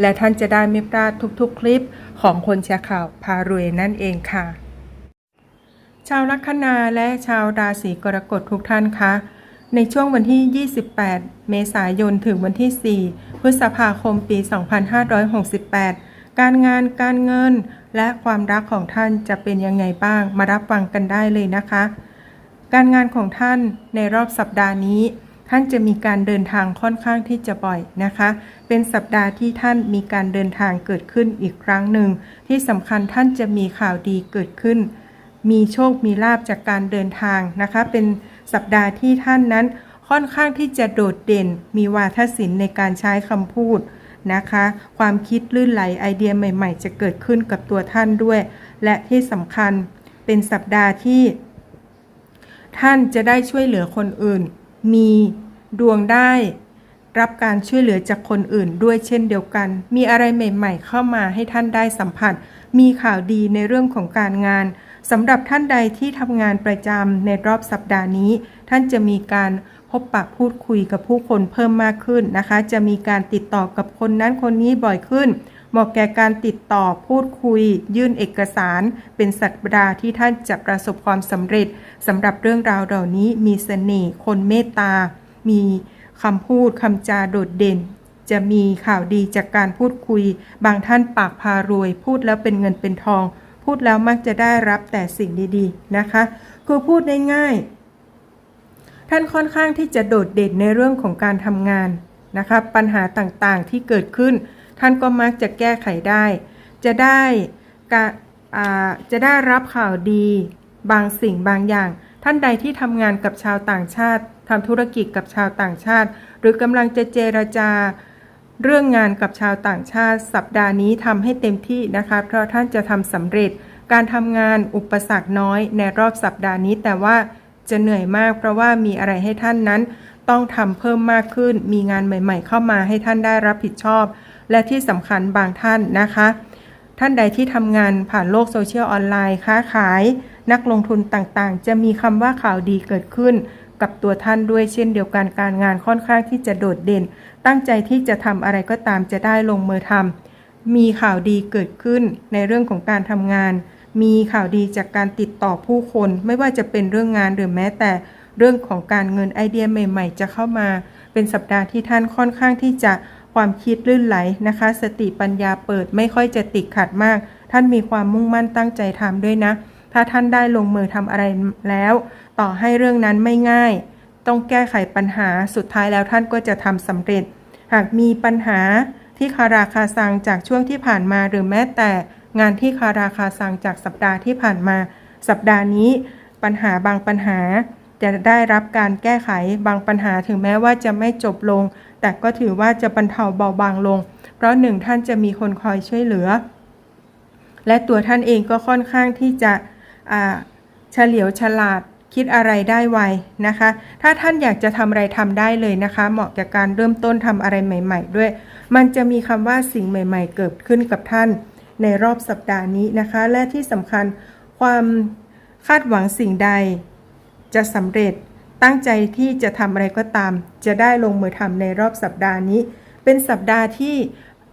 และท่านจะได้ไม่พลาดทุกๆ คลิปของคนแชร์ข่าวพารวยนั่นเองค่ะ ชาวลัคนาและชาวราศีกรกฎทุกท่านคะในช่วงวันที่ 28 เมษายน ถึงวันที่ 4 พฤษภาคม ปี 2568 การงาน การเงิน และความรักของท่านจะเป็นยังไงบ้าง มารับฟังกันได้เลยนะคะ การงานของท่านในรอบสัปดาห์นี้ ท่านจะมีการเดินทางค่อนข้างที่จะบ่อยนะคะ เป็นสัปดาห์ที่ท่านมีการเดินทางเกิดขึ้นอีกครั้งหนึ่ง ที่สำคัญท่านจะมีข่าวดีเกิดขึ้น มีโชคมีลาบจากการเดินทางนะคะ เป็นสัปดาห์ที่ท่านนั้นค่อนข้างที่จะโดดเด่น มีวาทศิลป์ในการใช้คำพูดนะคะ ความคิดลื่นไหลไอเดียใหม่ ๆ จะเกิดขึ้นกับตัวท่านด้วย และที่สำคัญเป็นสัปดาห์ที่ ท่านจะได้ช่วยเหลือคนอื่น มีดวงได้ รับการช่วยเหลือจากคนอื่นด้วยเช่นเดียวกัน มีอะไรใหม่ๆ เข้ามาให้ท่านได้สัมผัส มีข่าวดีในเรื่องของการงานสำหรับท่านใดที่ทำงานประจำในรอบสัปดาห์นี้ ท่านจะมีการพบปะพูดคุยกับผู้คนเพิ่มมากขึ้นนะคะ จะมีการติดต่อกับคนนั้นคนนี้บ่อยขึ้น เหมาะแก่การติดต่อพูดคุย ยื่นเอกสาร เป็นสัปดาห์ที่ท่านจะประสบความสำเร็จสำหรับเรื่องราวเหล่านี้มีเสน่ห์คนเมตตา มีคำพูดคำจาโดดเด่น จะมีข่าวดีจากการพูดคุย บางท่านปากพารวย พูดแล้วเป็นเงินเป็นทอง พูดแล้วมักจะได้รับแต่สิ่งดีๆนะคะ คือพูดได้ง่าย ท่านค่อนข้างที่จะโดดเด่นในเรื่องของการทำงานนะคะปัญหาต่างๆที่เกิดขึ้น ท่านก็มักจะแก้ไขได้ จะได้กะจะได้รับข่าวดี บางสิ่งบางอย่าง ท่านใดที่ทำงานกับชาวต่างชาติทำธุรกิจกับชาวต่างชาติ หรือกำลังจะเจรจาเรื่องงานกับชาวต่างชาติ สัปดาห์นี้ทำให้เต็มที่นะคะ เพราะท่านจะทำสำเร็จ การทำงานอุปสรรคน้อยในรอบสัปดาห์นี้ แต่ว่าจะเหนื่อยมาก เพราะว่ามีอะไรให้ท่านนั้น ต้องทำเพิ่มมากขึ้น มีงานใหม่ ๆ เข้ามาให้ท่านได้รับผิดชอบ และที่สำคัญบางท่านนะคะ ท่านใดที่ทำงานผ่านโลกโซเชียลออนไลน์ค้าขาย นักลงทุนต่างๆ จะมีคำว่าข่าวดีเกิดขึ้น กับตัวท่านด้วยเช่นเดียวกันการงานค่อนข้างที่จะโดดเด่น ตั้งใจที่จะทำอะไรก็ตามจะได้ลงมือทำมีข่าวดีเกิดขึ้นในเรื่องของการทำงาน มีข่าวดีจากการติดต่อผู้คน ไม่ว่าจะเป็นเรื่องงานหรือแม้แต่เรื่องของการเงินไอเดียใหม่ ๆ จะเข้ามา เป็นสัปดาห์ที่ท่านค่อนข้างที่จะ ความคิดลื่นไหลนะคะ สติปัญญาเปิดไม่ค่อยจะติดขัดมาก ท่านมีความมุ่งมั่นตั้งใจทำด้วยนะ ถ้าท่านได้ลงมือทำอะไรแล้ว ต่อให้เรื่องนั้นไม่ง่าย ต้องแก้ไขปัญหาสุดท้ายแล้วท่านก็จะทำสำเร็จ หากมีปัญหาที่คาราคาซังจากช่วงที่ผ่านมาหรือแม้แต่งานที่คาราคาซังจากสัปดาห์ที่ผ่านมา สัปดาห์นี้ ปัญหาบางปัญหา จะได้รับการแก้ไขบางปัญหาถึงแม้ว่าจะไม่จบลง แต่ก็ถือว่าจะบรรเทาเบาบางลง เพราะหนึ่งท่านจะมีคนคอยช่วยเหลือ และตัวท่านเองก็ค่อนข้างที่จะเฉลียวฉลาดคิดอะไรได้ไวนะคะ ถ้าท่านอยากจะทำอะไรทำได้เลยนะคะ เหมาะกับการเริ่มต้นทำอะไรใหม่ ๆ ด้วย มันจะมีคำว่าสิ่งใหม่ ๆ เกิดขึ้นกับท่าน ในรอบสัปดาห์นี้นะคะ และที่สำคัญความคาดหวังสิ่งใด จะสำเร็จ ตั้งใจที่จะทำอะไรก็ตาม จะได้ลงมือทำในรอบสัปดาห์นี้ เป็นสัปดาห์ที่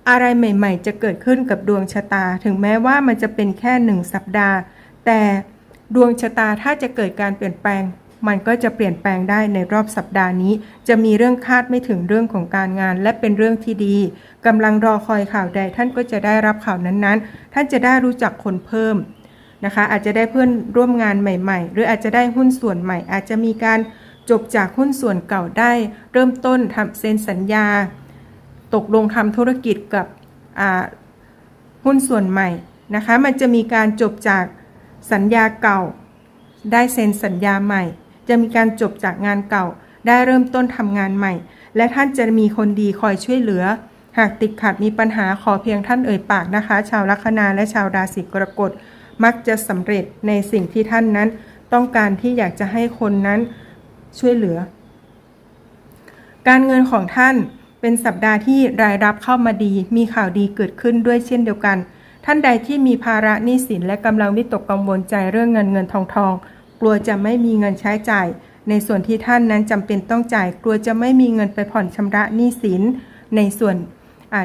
อะไรใหม่ ๆ จะเกิดขึ้นกับดวงชะตา ถึงแม้ว่ามันจะเป็นแค่หนึ่งสัปดาห์ แต่ดวงชะตาถ้าจะเกิดการเปลี่ยนแปลง มันก็จะเปลี่ยนแปลงได้ในรอบสัปดาห์นี้ จะมีเรื่องคาดไม่ถึงเรื่องของการงาน และเป็นเรื่องที่ดีกำลังรอคอยข่าวใดท่านก็จะได้รับข่าวนั้นๆ ท่านจะได้รู้จักคนเพิ่ม นะคะ อาจจะได้เพื่อนร่วมงานใหม่ ๆ หรืออาจจะได้หุ้นส่วนใหม่ อาจจะมีการจบจากหุ้นส่วนเก่าได้ เริ่มต้นทำเซ็นสัญญา ตกลงทำธุรกิจกับหุ้นส่วนใหม่นะคะ มันจะมีการจบจากสัญญาเก่า ได้เซ็นสัญญาใหม่ จะมีการจบจากงานเก่า ได้เริ่มต้นทำงานใหม่ และท่านจะมีคนดีคอยช่วยเหลือ หากติดขัดมีปัญหาขอเพียงท่านเอ่ยปากนะคะ ชาวลัคนาและชาวราศีกรกฎ มักจะสำเร็จในสิ่งที่ท่านนั้น ต้องการที่อยากจะให้คนนั้นช่วยเหลือ การเงินของท่านเป็นสัปดาห์ที่รายรับเข้ามาดี มีข่าวดีเกิดขึ้นด้วยเช่นเดียวกัน ท่านใดที่มีภาระหนี้สินและกำลังวิตกกังวลใจเรื่องเงินเงินทองทอง กลัวจะไม่มีเงินใช้จ่าย ในส่วนที่ท่านนั้นจำเป็นต้องจ่าย กลัวจะไม่มีเงินไปผ่อนชำระหนี้สินในส่วน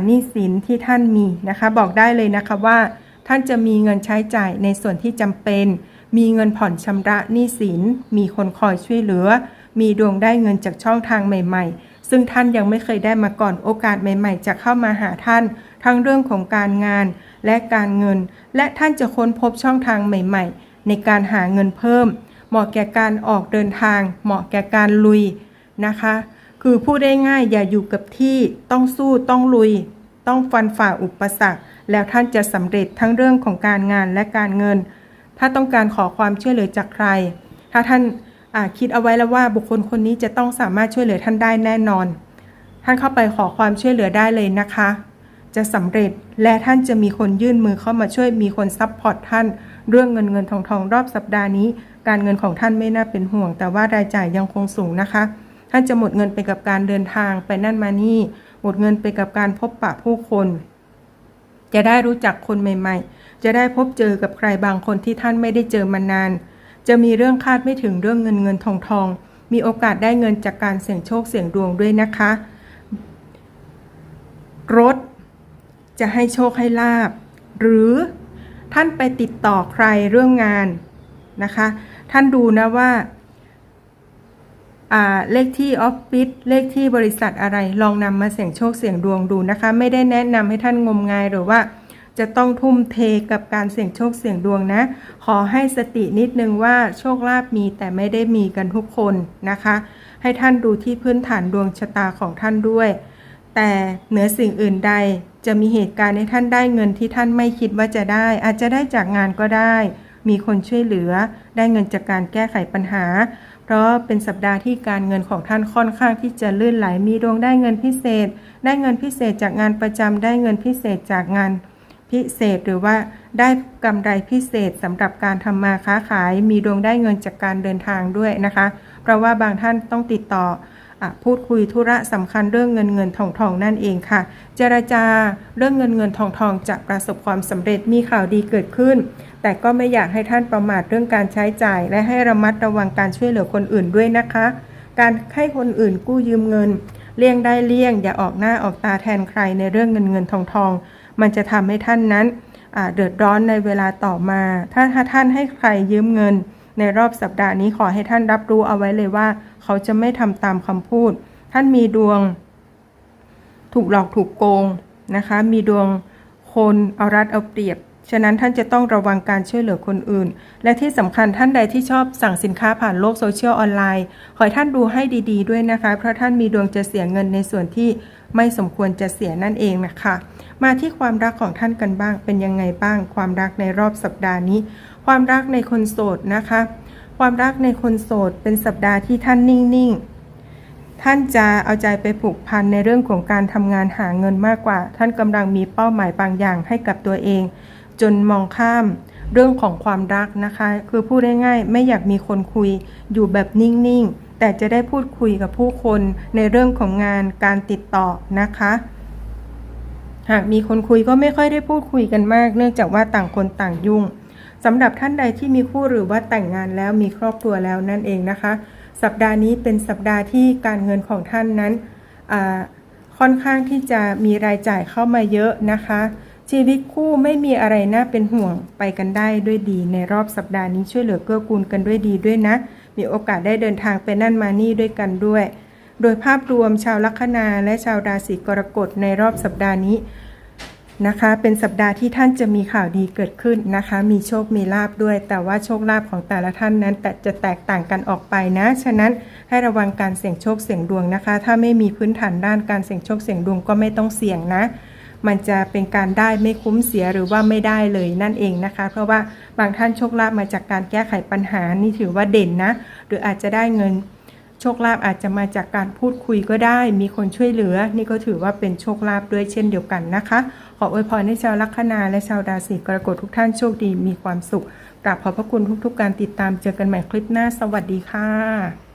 หนี้สินที่ท่านมีนะคะ บอกได้เลยนะคะว่า ท่านจะมีเงินใช้จ่ายในส่วนที่จำเป็น มีเงินผ่อนชำระหนี้สิน มีคนคอยช่วยเหลือ มีดวงได้เงินจากช่องทางใหม่ ๆ ซึ่งท่านยังไม่เคยได้มาก่อนโอกาสใหม่ ๆ จะเข้ามาหาท่าน ทั้งเรื่องของการงานและการเงิน และท่านจะค้นพบช่องทางใหม่ ๆ ในการหาเงินเพิ่ม เหมาะแก่การออกเดินทาง เหมาะแก่การลุยนะคะ คือพูดได้ง่ายอย่าอยู่กับที่ต้องสู้ต้องลุย ต้องฟันฝ่าอุปสรรค แล้วท่านจะสำเร็จทั้งเรื่องของการงานและการเงิน ถ้าต้องการขอความช่วยเหลือจากใคร ถ้าท่านคิดเอาไว้แล้วว่าบุคคลคนนี้จะต้องสามารถช่วยเหลือท่านได้แน่นอน ท่านเข้าไปขอความช่วยเหลือได้เลยนะคะ จะสำเร็จและท่านจะมีคนยื่นมือเข้ามาช่วยมีคนซัพพอร์ตท่าน เรื่องเงินเงินทองทองรอบสัปดาห์นี้ การเงินของท่านไม่น่าเป็นห่วง แต่ว่ารายจ่ายยังคงสูงนะคะ ท่านจะหมดเงินไปกับการเดินทางไปนั่นมานี่หมดเงินไปกับการพบปะผู้คน จะได้รู้จักคนใหม่ ๆ จะได้พบเจอกับใครบางคนที่ท่านไม่ได้เจอมานาน จะมีเรื่องคาดไม่ถึงเรื่องเงินเงินทองทอง มีโอกาสได้เงินจากการเสี่ยงโชคเสี่ยงดวงด้วยนะคะ รถ จะให้โชคให้ลาบ หรือท่านไปติดต่อใครเรื่องงานนะคะ ท่านดูนะว่า เลขที่ออฟฟิศเลขที่บริษัทอะไรลองนำมาเสี่ยงโชคเสี่ยงดวงดูนะคะ ไม่ได้แนะนำให้ท่านงมงายหรือว่าจะต้องทุ่มเทกับการเสี่ยงโชคเสี่ยงดวงนะ ขอให้สตินิดนึงว่าโชคลาภมีแต่ไม่ได้มีกันทุกคนนะคะ ให้ท่านดูที่พื้นฐานดวงชะตาของท่านด้วย แต่เหนือสิ่งอื่นใดจะมีเหตุการณ์ให้ท่านได้เงินที่ท่านไม่คิดว่าจะได้ อาจจะได้จากงานก็ได้ มีคนช่วยเหลือ ได้เงินจากการแก้ไขปัญหา เพราะเป็นสัปดาห์ที่การเงินของท่านค่อนข้างที่จะลื่นไหลมีดวงได้เงินพิเศษ ได้เงินพิเศษจากงานประจำได้เงินพิเศษจากงานพิเศษหรือว่าได้กำไรพิเศษสำหรับการทำมาค้าขาย มีดวงได้เงินจากการเดินทางด้วยนะคะ เพราะว่าบางท่านต้องติดต่ออพูดคุยธุระสำคัญเรื่องเงินเงินทองทองนั่นเองค่ะ เจรจาเรื่องเงินเงินทองทองจะประสบความสำเร็จมีข่าวดีเกิดขึ้น แต่ก็ไม่อยากให้ท่านประมาทเรื่องการใช้จ่าย และให้ระมัดระวังการช่วยเหลือคนอื่นด้วยนะคะ การให้คนอื่นกู้ยืมเงิน เลี่ยงได้เลี่ยง อย่าออกหน้าออกตาแทนใครในเรื่องเงินเงินทองทองมันจะทำให้ท่านนั้นเดือดร้อนในเวลาต่อมา ถ้าถ้าท่านให้ใครยืมเงิน ในรอบสัปดาห์นี้ขอให้ท่านรับรู้เอาไว้เลยว่า เขาจะไม่ทำตามคำพูด ท่านมีดวง ถูกหลอกถูกโกงนะคะ มีดวงคนเอารัดเอาเปรียบ ฉะนั้นท่านจะต้องระวังการช่วยเหลือคนอื่น และที่สำคัญท่านใดที่ชอบสั่งสินค้าผ่านโลกโซเชียลออนไลน์ ขอให้ท่านดูให้ดี ๆ ด้วยนะคะ เพราะท่านมีดวงจะเสียเงินในส่วนที่ไม่สมควรจะเสียนั่นเองนะคะ มาที่ความรักของท่านกันบ้าง เป็นยังไงบ้าง ความรักในรอบสัปดาห์นี้ ความรักในคนโสดนะคะ ความรักในคนโสด เป็นสัปดาห์ที่ท่านนิ่ง ๆท่านจะเอาใจไปผูกพันในเรื่องของการทำงานหาเงินมากกว่า ท่านกำลังมีเป้าหมายบางอย่างให้กับตัวเอง จนมองข้ามเรื่องของความรักนะคะ คือพูดง่ายๆไม่อยากมีคนคุยอยู่แบบนิ่งๆ แต่จะได้พูดคุยกับผู้คนในเรื่องของงานการติดต่อนะคะ หากมีคนคุยก็ไม่ค่อยได้พูดคุยกันมาก เนื่องจากว่าต่างคนต่างยุ่งสำหรับท่านใดที่มีคู่หรือว่าแต่งงานแล้วมีครอบครัวแล้วนั่นเองนะคะ สัปดาห์นี้เป็นสัปดาห์ที่การเงินของท่านนั้นค่อนข้างที่จะมีรายจ่ายเข้ามาเยอะนะคะ ชีวิตคู่ไม่มีอะไรน่าเป็นห่วงไปกันได้ด้วยดี ในรอบสัปดาห์นี้ช่วยเหลือเกื้อกูลกันด้วยดีด้วยนะ มีโอกาสได้เดินทางไปนั่นมานี่ด้วยกันด้วย โดยภาพรวมชาวลัคนาและชาวราศีกรกฎในรอบสัปดาห์นี้นะคะ เป็นสัปดาห์ที่ท่านจะมีข่าวดีเกิดขึ้นนะคะ มีโชค มีลาบด้วย แต่ว่าโชคลาภของแต่ละท่านนั้น แต่จะแตกต่างกันออกไปนะ ฉะนั้นให้ระวังการเสี่ยงโชคเสี่ยงดวงนะคะ ถ้าไม่มีพื้นฐานด้านการเสี่ยงโชคเสี่ยงดวงก็ไม่ต้องเสี่ยงนะ มันจะเป็นการได้ไม่คุ้มเสียหรือว่าไม่ได้เลยนั่นเองนะคะ เพราะว่าบางท่านโชคลาภมาจากการแก้ไขปัญหานี่ถือว่าเด่นนะ หรืออาจจะได้เงินโชคลาภอาจจะมาจากการพูดคุยก็ได้ มีคนช่วยเหลือ นี่ก็ถือว่าเป็นโชคลาภด้วยเช่นเดียวกันนะคะ ขออวยพรให้ชาวลัคนาและชาวราศีกรกฎทุกท่านโชคดีมีความสุขกราบขอบพระคุณทุกๆการติดตามเจอกันใหม่คลิปหน้า สวัสดีค่ะ